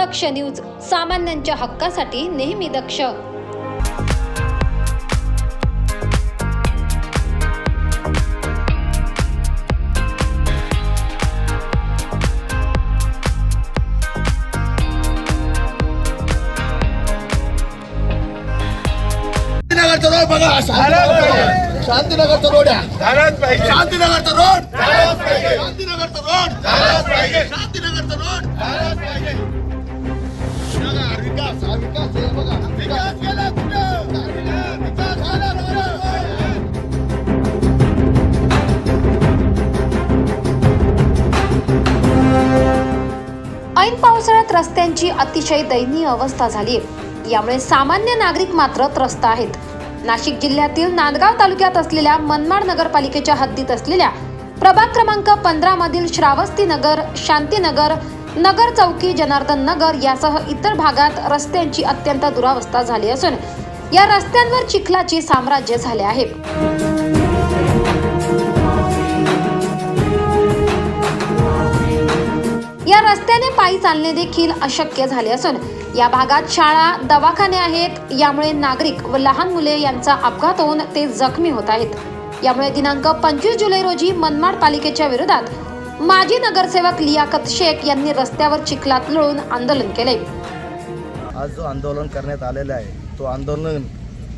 दक्ष news सामान्यांच्या हक्कासाठी नेहमी दक्ष. शांतीनगरचा रोड बघा शांतीनगर शांतीनगरचा रोड आहे शांतीनगरचा रोड. शांतीनगरचा रोड. शांतीनगरचा रोड. ऐन पावसाळ्यात रस्त्यांची अतिशय दयनीय अवस्था झाली. आहे यामुळे सामान्य नागरिक मात्र त्रस्त आहेत. नाशिक जिल्ह्यातील नांदगाव तालुक्यात असलेल्या मनमाड नगरपालिकेच्या हद्दीत असलेल्या प्रभाग क्रमांक पंधरा मधील श्रावस्ती नगर शांतीनगर नगर चौकी जनार्दन नगर यासह इतर भागात रस्त्यांची अत्यंत दुरावस्था झाली असून या रस्त्यांवर चिखलाचे साम्राज्य झाले आहे. पायी चालणे देखील अशक्य झाले असून या भागात शाळा दवाखाने आहेत. यामुळे नागरिक व लहान मुले यांचा अपघात होऊन ते जखमी होत आहेत. यामुळे दिनांक पंचवीस जुलै रोजी मनमाड पालिकेच्या विरोधात माजी नगरसेवक लियाकत शेख यांनी रस्त्यावर चिखलात लोळून आंदोलन केले. आज जो आंदोलन करण्यात आलेला आहे तो आंदोलन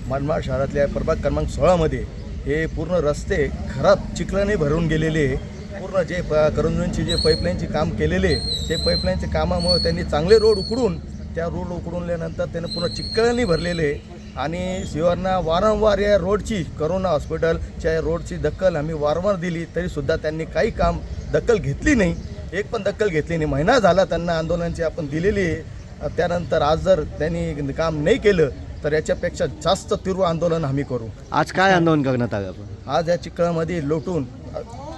मनमाड शहरातल्या प्रभाग क्रमांक सोळामध्ये हे पूर्ण रस्ते खराब चिखलाने भरून गेलेले पूर्ण जे प करंजूंची जे पाईपलाईनचे काम केलेले ते पाईपलाईनच्या कामामुळे त्यांनी चांगले रोड उकडून त्या रोड उकडूनल्यानंतर त्यानं पूर्ण चिखलाने भरलेले आणि शिवांना वारंवार या रोडची करोना हॉस्पिटलच्या रोडची दखल आम्ही वारंवार दिली तरीसुद्धा त्यांनी काही काम दखल घेतली नाही. एक पण दखल घेतली नाही. महिना झाला त्यांना आंदोलनाची आपण दिलेली त्यानंतर आज जर त्यांनी काम नाही केलं तर याच्यापेक्षा जास्त तीव्र आंदोलन आम्ही करू. आज काय आंदोलन करण्यात आलं आपण? आज या चिखलामध्ये लोटून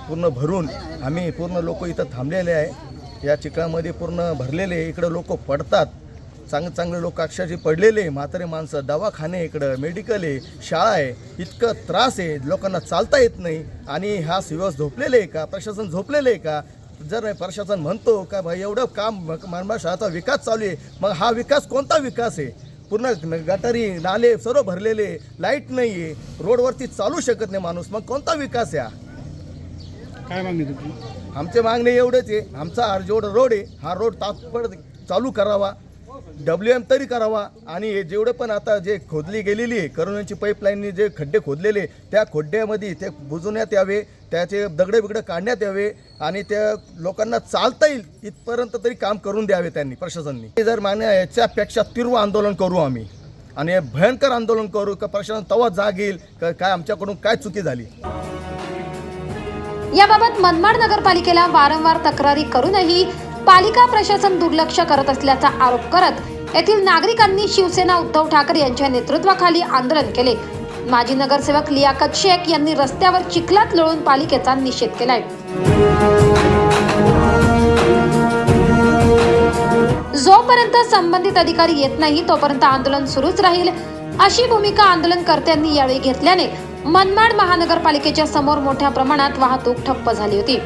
पूर्ण भरून आम्ही पूर्ण लोक इथं थांबलेले आहे. या चिखलामध्ये पूर्ण भरलेले इकडं लोक पडतात. चांगले चांगले लोक अक्षरशः पडलेले म्हातारे माणसं दवाखाने इकडं मेडिकल आहे शाळा आहे. इतकं त्रास आहे. लोकांना चालता येत नाही. आणि हा सिवस झोपलेले आहे का? प्रशासन झोपलेलं आहे का? जर प्रशासन म्हणतो का भाई एवढं काम मनमाड शहराचा विकास चालू आहे. मग हा विकास कोणता विकास आहे? पूर्ण गटारी नाले सर्व भरलेले लाइट नाही आहे रोडवरती चालू शकत नाही माणूस. मग कोणता विकास आहे काय मागणी तुमची? आमचे मागणे एवढेच आहे. आमचा हा जेवढा रोड आहे. हा रोड तात्पड चालू करावा. डब्ल्यू एम तरी करावा. आणि हे जेवढे पण आता जे खोदली गेलेली आहे करोनाची पाईपलाईनने जे खड्डे खोदलेले त्या खड्ड्यामध्ये ते बुजवण्यात यावे त्याचे दगडे बिगडे काढण्यात यावे आणि त्या लोकांना चालता येईल इथपर्यंत तरी काम करून द्यावे त्यांनी प्रशासनने. ते जर मान्य याच्यापेक्षा तीव्र आंदोलन करू आम्ही. आणि भयंकर आंदोलन करू का प्रशासन तवा जाग येईल का काय आमच्याकडून काय चुकी झाली? याबाबत मनमाड नगरपालिकेला वारंवार तक्रारी करूनही पालिका प्रशासन दुर्लक्ष करत असल्याचा आरोप करत येथील नागरिकांनी शिवसेना उद्धव ठाकरे यांच्या नेतृत्वाखाली आंदोलन केले. माजी नगरसेवक लियाकत शेख यांनी रस्त्यावर चिखलात लोळून पालिकेचा निषेध केलाय. जोपर्यंत संबंधित अधिकारी येत नाही तोपर्यंत आंदोलन सुरूच राहील. अशी भूमिका आंदोलनकर्त्यांनी यावेळी घेतल्याने मनमाड महानगरपालिकेच्या समोर मोठ्या प्रमाणात वाहतूक ठप्प झाली होती.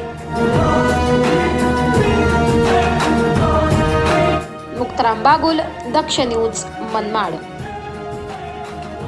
मुक्ताराम बागुल दक्ष न्यूज मनमाड.